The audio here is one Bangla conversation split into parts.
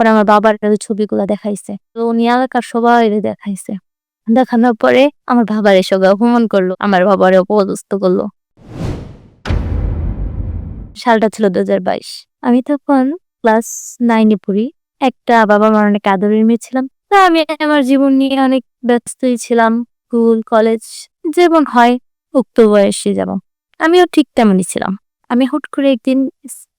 পরে আমার বাবার ছবিগুলো দেখাইছে। তো উনি এলাকার সবাই দেখাইছে। দেখানোর পরে আমার বাবার এসব অপমান করল, আমার বাবার অপদস্থ করল। সালটা ছিল দু হাজার বাইশ। আমি তখন ক্লাস নাইনে পড়ি। একটা বাবা মার অনেক আদরের মেয়ে ছিলাম। তা আমি আমার জীবন নিয়ে অনেক ব্যস্তই ছিলাম। স্কুল, কলেজ, যেমন হয়, উক্ত বয়সে যাব আমিও ঠিক তেমনই ছিলাম। আমি হুট করে একদিন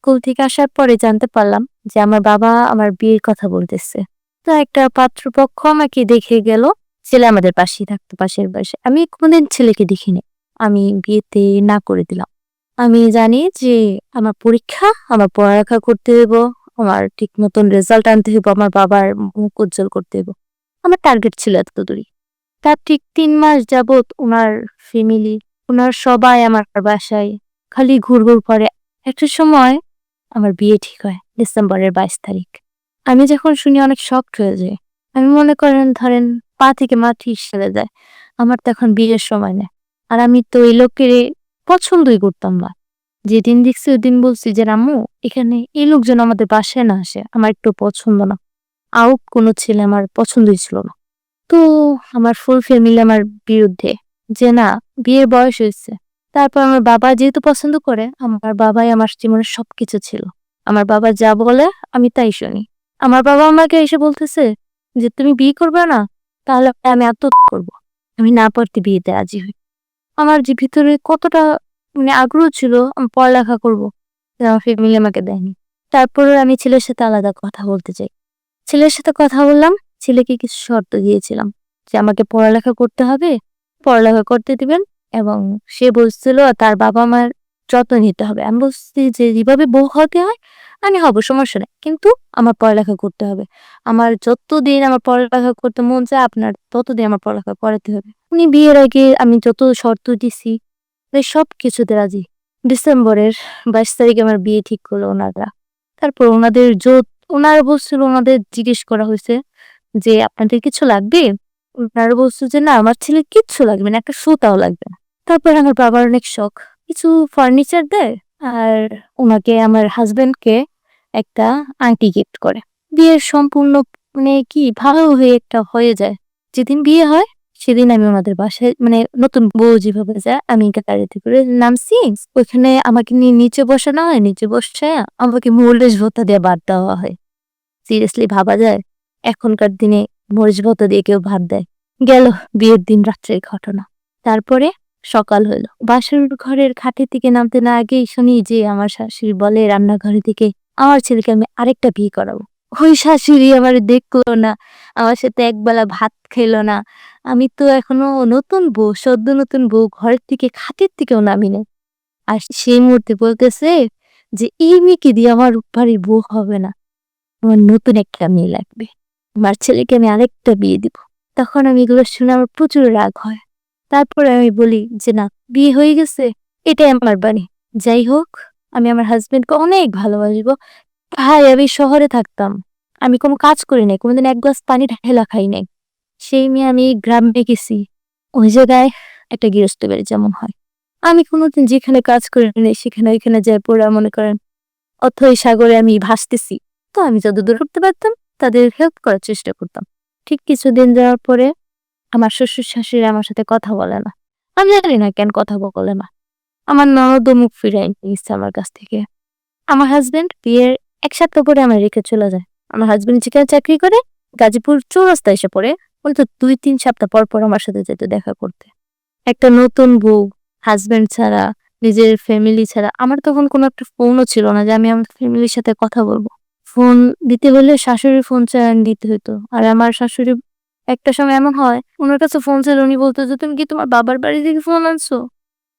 স্কুল থেকে আসার পরে জানতে পারলাম যে আমার বাবা আমার বিয়ের কথা বলতেছে। তো একটা পাত্রপক্ষ আমাকে দেখে গেল, ছেলে আমাদের পাশেই থাকতো, পাশের বাসে আমি কোনোদিন ছেলেকে দেখিনি। আমি বিয়েতে না করে দিলাম। আমি জানি যে আমার পরীক্ষা, আমার পড়ালেখা করতে হইব, আমার ঠিক মতন রেজাল্ট আনতে হইব, আমার বাবার মুখ উজ্জ্বল করতে হইব। আমার টার্গেট ছিল এত দূরই তার ঠিক তিন মাস যাবৎ ওনার ফ্যামিলি ওনার সবাই আমার বাসায় খালি ঘুরঘুর করে। একটা সময় আমার বিয়ে ঠিক হয়, ডিসেম্বরের বাইশ তারিখ। আমি যখন শুনি অনেক শক্ট হয়ে যায়। আমি মনে করেন, ধরেন, পা থেকে মাটি সেরে যায়। আমার তো এখন বিয়ের সময় নেই। আর আমি তো এই লোকের পছন্দই করতাম না। যেদিন দেখছি ওই দিন বলছি যে রাম্মু এখানে এই লোকজন আমাদের বাসায় না আসে। আমার একটু পছন্দ না। আউট কোনো ছেলে আমার পছন্দই ছিল না। তো আমার ফুল ফ্যামিলি আমার বিরুদ্ধে যে, না, বিয়ের বয়স হয়েছে। তারপর আমার বাবা যেহেতু পছন্দ করে, আমার বাবাই আমার জীবনের সবকিছু ছিল। আমার বাবা যা বলে আমি তাই শুনি। আমার বাবা আমাকে এসে বলতেছে যে, তুমি বিয়ে করবে না, তাহলে আমি এত করব। আমি না পারতে বিয়েতে রাজি হই। আমার যে ভিতরে কতটা মানে আগ্রহ ছিল, আমি পড়ালেখা করব আমার ফ্যামিলি আমাকে দেয়নি। তারপরে আমি ছেলের সাথে আলাদা কথা বলতে চাই। ছেলের সাথে কথা বললাম, ছেলেকে কিছু শর্ত দিয়েছিলাম যে, আমাকে পড়ালেখা করতে হবে, পড়ালেখা করতে দিবেন এবং সে বলছিল, তার বাবা মার যত্ন নিতে হবে। আমি বলছি যে যেভাবে বউ হতে হয়? আমি, হব, সমস্যা নেই। কিন্তু আমার পড়ালেখা করতে হবে। আমার যতদিন আমার পড়ালেখা করতে মন চায়, আপনার ততদিন আমার পড়ালেখা করাতে হবে। উনি বিয়ের আগে আমি যত শর্ত দিছি সব কিছুতে রাজি। ডিসেম্বরের বাইশ তারিখে আমার বিয়ে ঠিক করল ওনারা। তারপর ওনাদের যত ওনারা বলছিল, ওনাদের জিজ্ঞেস করা হয়েছে যে, আপনাদের কিছু লাগবে? ওনারা বলছিল যে, না, আমার ছেলে কিচ্ছু লাগবে না, একটা সুতাও লাগবে না। তারপর আমার বাবার অনেক শখ। কিছু ফার্নিচার দেয় আর ওনাকে, আমার হাজবেন্ডকে একটা আংটি গিফট করে। বিয়ের সম্পূর্ণ মানে কি, ভালো হয়ে একটা হয়ে যায়। যেদিন বিয়ে হয়, সেদিন আমি ওনাদের বাসায় মানে নতুন বউ যেভাবে যায়, আমি গাড়িতে করে নামছি। ওইখানে আমাকে নিয়ে নিচে বসানো হয়, নিচে বসে আমাকে মরিচ ভত্তা দিয়ে ভাত দেওয়া হয়। সিরিয়াসলি ভাবা যায়, এখনকার দিনে মরিচ ভত্তা দিয়ে কেউ ভাত দেয়। গেল বিয়ের দিন, রাত্রের ঘটনা। তারপরে সকাল হলো বাসার ঘরের খাটের থেকে নামতে না আগেই শুনি যে আমার শাশুড়ি বলে রান্নাঘরে থেকে আমার ছেলেকে আমি আরেকটা বিয়ে করাবো। ওই শাশুড়ি আমার দেখল না, আমার সাথে একবেলা ভাত খেলো না। আমি তো এখনও নতুন বউ, সদ্য নতুন বউ, ঘরের থেকে খাটের থেকেও নামি নেই। আর সেই মুহূর্তে বলতেছে যে, এই মেয়েকে দিয়ে আমার বাড়ির বউ হবে না। আমার নতুন একটা মেয়ে লাগবে। আমার ছেলেকে আমি আরেকটা বিয়ে দিব। তখন আমি এগুলো শুনে আমার প্রচুর রাগ হয়। তারপরে আমি বলি যে, না, বিয়ে হয়ে গেছে, এটাই আমার বাড়ি। যাই হোক, আমি আমার হাজবেন্ডকে অনেক ভালোবাসবো। ভাই, আমি শহরে থাকতাম। আমি কোনো কাজ করি নাই, কোনোদিন এক গ্লাস পানি ঢেলা খাই নাই। সেই মেয়ে আমি গ্রামে গেছি। ওই জায়গায় একটা গৃহস্থ বাড়ি যেমন হয়। আমি কোনোদিন যেখানে কাজ করি নাই, সেখানে ওইখানে যাই পড়া মনে করেন, অথই সাগরে আমি ভাসতেছি। তো আমি যতদূর করতে পারতাম, তাদের হেল্প করার চেষ্টা করতাম। ঠিক কিছুদিন যাওয়ার পরে আমার শ্বশুর শাশুড়ি আমার সাথে কথা বলে না। আমি জানি না কেন কথা বলে না। আমার ননদ মুখ ফিরাই নিচ্ছে আমার কাছ থেকে। আমার হাজবেন্ড বিয়ের এক সপ্তাহ পরে আমার রেখে চলে যায়। আমার হাজবেন্ড যেখানে চাকরি করে, গাজীপুর চৌরাস্তা এসে পড়ে। বলতো দুই, তিন সপ্তাহ পর পর আমার সাথে যেতে দেখা করতে। একটা নতুন বউ হাজবেন্ড ছাড়া, নিজের ফ্যামিলি ছাড়া। আমার তখন কোনো একটা ফোনও ছিল না যে আমি আমার ফ্যামিলির সাথে কথা বলব। ফোন দিতে হলে শাশুড়ির ফোন চালান দিতে হতো। আর আমার শাশুড়ি একটা সময় এমন হয়, ওনার কাছে ফোন ছিল, উনি বলতো যে, তুমি কি তোমার বাবার বাড়ি থেকে ফোন আনছো?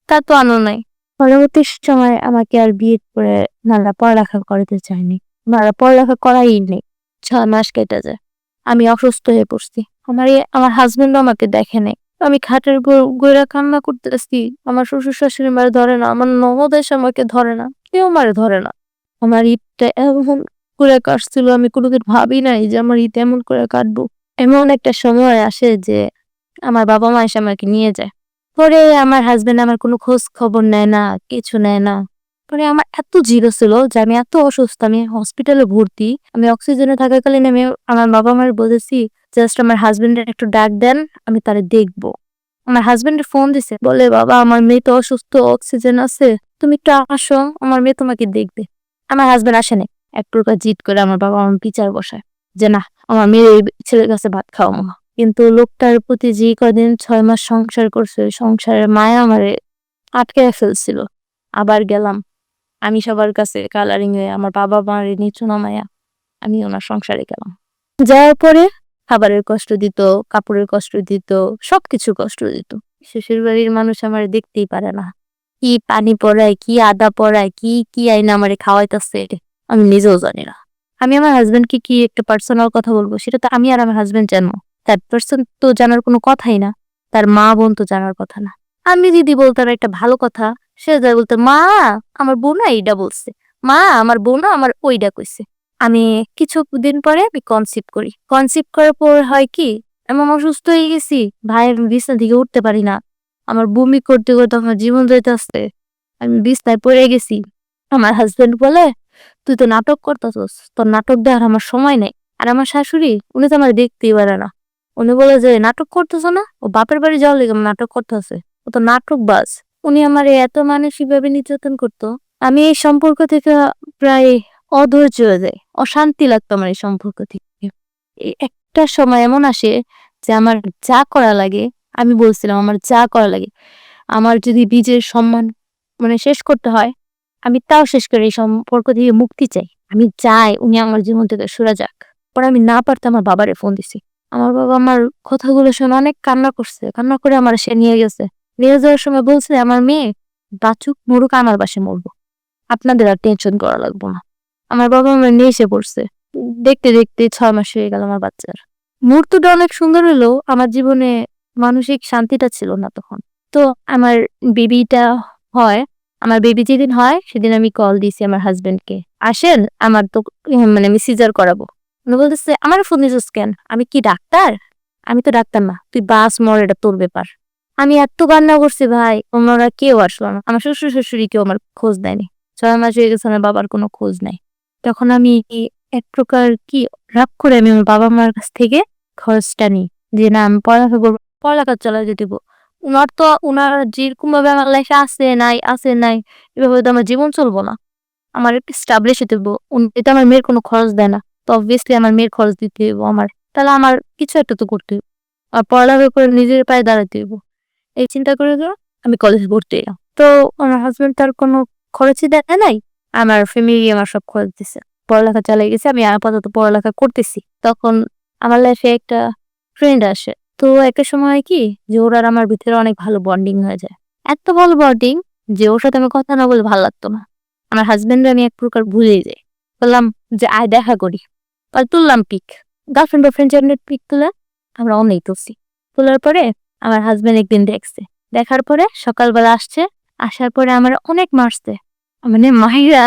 তা তো আনো নাই। পরবর্তী সময় আমাকে আর বিয়ে করে নানা পড়ালেখা করাতে চায়নি। ওনারা পড়ালেখা করাই নেই। ছয় মাস কেটে যায়। আমি অসুস্থ হয়ে পড়ছি। আমার আমার হাজবেন্ডও আমাকে দেখে নেই। আমি খাটের গোড়া কান্না করতেছি। আমার শ্বশুর শাশুড়ি মারে ধরে না। আমার ননদ এসে আমাকে ধরে না। কেউ মারে ধরে না। আমার ঈদটা এমন করে কাটছিল, আমি কোনোদিন ভাবি নাই যে আমার ঈদ এমন করে কাটবো। এমন একটা সময় আসে যে আমার বাবা মা এসে আমাকে নিয়ে যায়। পরে আমার হাজবেন্ড আমার কোনো খোঁজ খবর নেয় না, কিছু নেয় না। পরে আমার এত জিরো ছিল যে আমি এত অসুস্থ, আমি হসপিটালে ভর্তি, আমি অক্সিজেনে থাকাকালীন আমি আমার বাবা মার বলেছি জাস্ট আমার হাজবেন্ডের একটু ডাক দেন, আমি তারে দেখব। আমার হাজবেন্ডের ফোন দিছে, বলে, বাবা, আমার মেয়ে তো অসুস্থ অক্সিজেন আছে, তুমি একটু আসো, আমার মেয়ে তোমাকে দেখবে। আমার হাজবেন্ড আসে নাই, এক প্রকার জিত করে আমার বাবা আমার বিচার বসায়। যে না, আমার মেয়ে ছেলের কাছে ভাত খাওয়াবো না। কিন্তু লোকটার প্রতি যে কদিন ছয় মাস সংসার করছে, সংসারের মায়া আমারে আটকে ফেলছিল। আবার গেলাম। আমি সবার কাছে কালারিং হয়ে আমার বাবা মার নিচু নামায়া আমি ওনার সংসারে গেলাম। যাওয়ার পরে খাবারের কষ্ট দিত, কাপড়ের কষ্ট দিত, সবকিছু কষ্ট দিত। শ্বশুর বাড়ির মানুষ আমার দেখতেই পারে না। কি পানি পড়ায়, কি আদা পড়ায়, কি কি আইনা আমারে খাওয়াইতেছে আমি নিজেও জানি না। আমি আমার হাজবেন্ডকে কি একটা পার্সোনাল কথা বলব? সেটা তো আমি আর আমার হাজবেন্ড জানব। থার্ড পার্সন তো জানার কোনো কথাই না। তার মা বোন তো জানার কথা না। আমি যদি বলতাম একটা ভালো কথা, সে যায় বলতে, মা, আমার বোনা এইটা বলছে। মা, আমার বোনা আমার ওইটা কইছে। আমি কিছু দিন পরে আমি কনসিভ করি। কনসিভ করার পর হয় কি এমন অসুস্থ হয়ে গেছি, ভাইয়ের বিছনা থেকে উঠতে পারি না। আমার বমি করতে করতে আমার জীবন যাইতে আসতে আমি বিছনায় পড়ে গেছি। আমার হাজবেন্ড বলে তুই তো নাটক করতেছস, তোর নাটক দেওয়ার আমার সময় নেই। আর আমার শাশুড়ি, উনি তো আমার দেখতেই পারে না। উনি বলে যে, নাটক করতেছ না? ও বাপের বাড়ি যাওয়ার লেগে নাটক করতেছে ও তো নাটক বাস উনি আমার এত মানসিকভাবে নির্যাতন করতো। আমি এই সম্পর্ক থেকে প্রায় অধৈর্য হয়ে যাই। অশান্তি লাগতো আমার এই সম্পর্ক থেকে। একটা সময় এমন আসে যে, আমার যা করা লাগে, আমি বলছিলাম, আমার যা করা লাগে। আমার যদি বীজের সম্মান মানে শেষ করতে হয় আমি তাও শেষ করে এই সম্পর্ক থেকে মুক্তি চাই। আমি চাই উনি আমার জীবন থেকে সরে যাক। পরে আমি না পারতে আমার বাবারে ফোন দিছি। আমার বাবা আমার কথাগুলো শুনে অনেক কান্না করছে। কান্না করে আমার সে নিয়ে গেছে। নিয়ে যাওয়ার সময় বলছে, আমার মেয়ে বাচুক, মরুক, আমার বাসে মরবো। আপনাদের আর টেনশন করা লাগবো না। আমার বাবা আমার নিয়ে এসে পড়ছে। দেখতে দেখতে ছয় মাস হয়ে গেল আমার বাচ্চার। মুহূর্তটা অনেক সুন্দর হলেও আমার জীবনে মানসিক শান্তিটা ছিল না তখন। তো আমার বেবিটা হয় আমার বেবি যেদিন হয়, সেদিন আমি কল দিয়েছি আমার হাজবেন্ডকে আসেন, আমার তো মানে আমি সিজার করাবো। উনি বলতেছে আমার ফোন দিছিস কেন? আমি কি ডাক্তার? আমি তো ডাক্তার না। তুই বাস, মর, এটা তোর ব্যাপার। আমি এত কান্না করছি ভাই। ওনারা কেউ আসলো না। আমার শ্বশুর শাশুড়ি কেউ আমার খোঁজ দেয়নি ছয় মাস হয়ে গেছে আমার বাবার কোনো খোঁজ নাই। তখন আমি এক প্রকার কি রাগ করে আমি আমার বাবা মার কাছ থেকে খরচটা নিই। যে না, আমি পড়ালেখা করব, পড়ালেখা চালাই যে দিব। উনার তো, উনার যেরকম ভাবে আমার লাইফে আছে নাই আছে নাই, এভাবে তো আমার জীবন চলবো না। আমার একটু স্টাবলিশ হতে হইব। এটা আমার মেয়ের কোনো খরচ দেয় না। তো অবভিয়াসলি আমার মেয়ের খরচ দিতে হইব আমার। তাহলে আমার কিছু একটা তো করতে হইব। আর পড়ালেখা করে নিজের পায়ে দাঁড়াতে হইব। এই চিন্তা করে তো আমি কলেজ ভর্তি হইলাম। তো আমার হাজবেন্ড তার কোনো খরচই দেয় নাই। আমার ফ্যামিলি আমার সব খরচ দিছে। পড়ালেখা চালিয়ে গেছে। আমি আপাতত পড়ালেখা করতেছি। তখন আমার লাইফে একটা ফ্রেন্ড আসে। তো একটা সময় কি যে ওর আর আমার ভিতরে অনেক ভালো বন্ডিং হয়ে যায়। এত ভালো বন্ডিং যে ওর সাথে আমি কথা না বলে ভালো লাগতো না। আমার হাজবেন্ড আমি এক প্রকার ভুলেই যাই। বললাম যে, আয়, দেখা করি। আর তুললাম পিক গার্লফ্রেন্ড বয়ফ্রেন্ড জন্য পিক তুলে, আমরা অনেক তুলছি তোলার পরে আমার হাজবেন্ড একদিন দেখছে। দেখার পরে সকালবেলা আসছে। আসার পরে আমার অনেক মারছে। মানে মাহিরা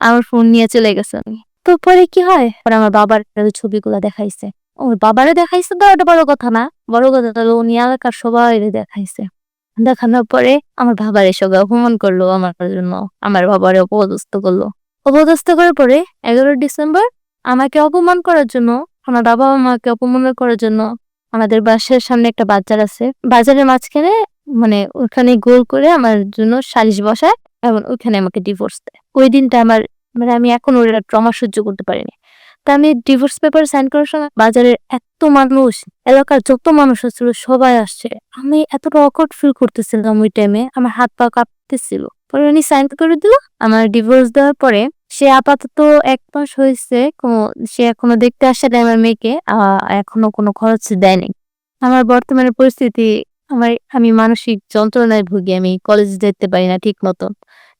আমার ফোন নিয়ে চলে গেছে আমি তো পরে কি হয়? আমার বাবার ছবিগুলো দেখাইছে। বাবারে দেখাইছে তো ওটা বড় কথা না। বড় কথা তাহলে উনি এলাকার সবাই দেখাইছে। দেখানোর পরে আমার বাবার এসব অপমান করল আমার জন্য। আমার বাবারে অপদস্থ করল। অপদস্থ করার পরে এগারো ডিসেম্বর আমাকে অপমান করার জন্য, আমার বাবা আমাকে অপমান করার জন্য আমাদের বাসার সামনে একটা বাজার আছে। বাজারের মাঝখানে মানে ওখানে গোল করে আমার জন্য সালিশ বসায় এবং ওখানে আমাকে ডিভোর্স দেয়। ওই দিনটা আমার মানে আমি এখন ওরা ট্রমা সহ্য করতে পারিনি। তা আমি ডিভোর্স পেপার সাইন করার সময় বাজারের এত মানুষ, এলাকার যত মানুষ আসছিল, সবাই আসছে। আমি এতটা অকট ফিল করতেছিলাম ওই টাইমে আমার হাত পা কাঁপতেছিল। পরে উনি সাইন করে দিল, আমার ডিভোর্স দেওয়ার পরে সে আপাতত এক মাস হয়েছে, কোনো, সে এখনও দেখতে আসে নাই আমার মেয়েকে এখনও কোনো খরচ দেয়নি আমার বর্তমানে পরিস্থিতি, আমার, আমি মানসিক যন্ত্রণায় ভুগি, আমি কলেজ যেতে পারি না ঠিক মতন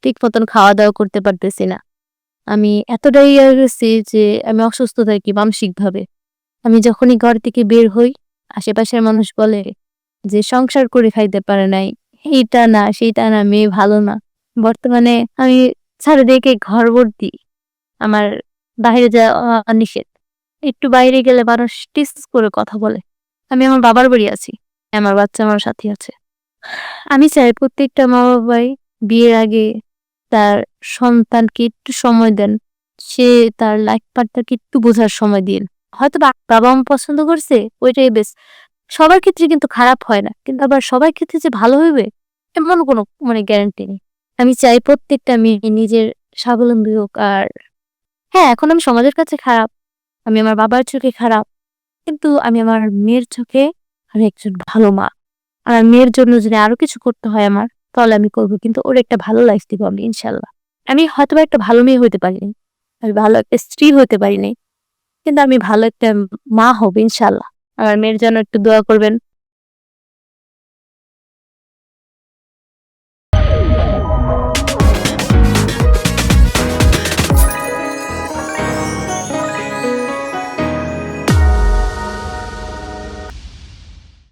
ঠিক মতন খাওয়া দাওয়া করতে পারতেছি না। আমি এতটাই গেছি যে আমি অসুস্থ থাকি মানসিকভাবে। আমি যখনই ঘর থেকে বের হই, আশেপাশের মানুষ বলে যে, সংসার করে খাইতে পারে নাই। এইটা না, সেইটা না, মেয়ে ভালো না। বর্তমানে আমি চারিদিকে ঘর ভর্তি। আমার বাইরে যাওয়া নিষেধ। একটু বাইরে গেলে মানুষ টিস করে কথা বলে। আমি আমার বাবার বাড়ি আছি। আমার বাচ্চা আমার সাথে আছে। আমি চাই প্রত্যেকটা মা বাবাই বিয়ের আগে তার সন্তানকে একটু সময় দেন। সে তার লাইফ পার্টনারকে একটু বোঝার সময় দিন। হয়তো বাবা মা পছন্দ করছে, ওইটাই বেশ সবার ক্ষেত্রে কিন্তু খারাপ হয় না, কিন্তু আবার সবার ক্ষেত্রে যে ভালো হইবে, এমন কোনো মানে গ্যারান্টি নেই। আমি চাই প্রত্যেকটা মেয়ে নিজের স্বাবলম্বী হোক আর হ্যাঁ এখন আমি সমাজের কাছে খারাপ, আমি আমার বাবার চোখে খারাপ, কিন্তু আমি আমার মেয়ের চোখে আমি একজন ভালো মা। আর মেয়ের জন্য যদি আরও কিছু করতে হয় আমার তাহলে আমি করব, কিন্তু ওর একটা ভালো লাইফ দিব আমি ইনশাল্লাহ আমি হয়তো একটা ভালো মেয়ে হতে পারিনি, আমি ভালো একটা স্ত্রী হতে পারিনি, কিন্তু আমি ভালো একটা মা হব ইনশাল্লাহ আমার মেয়ের জন্য একটু দোয়া করবেন।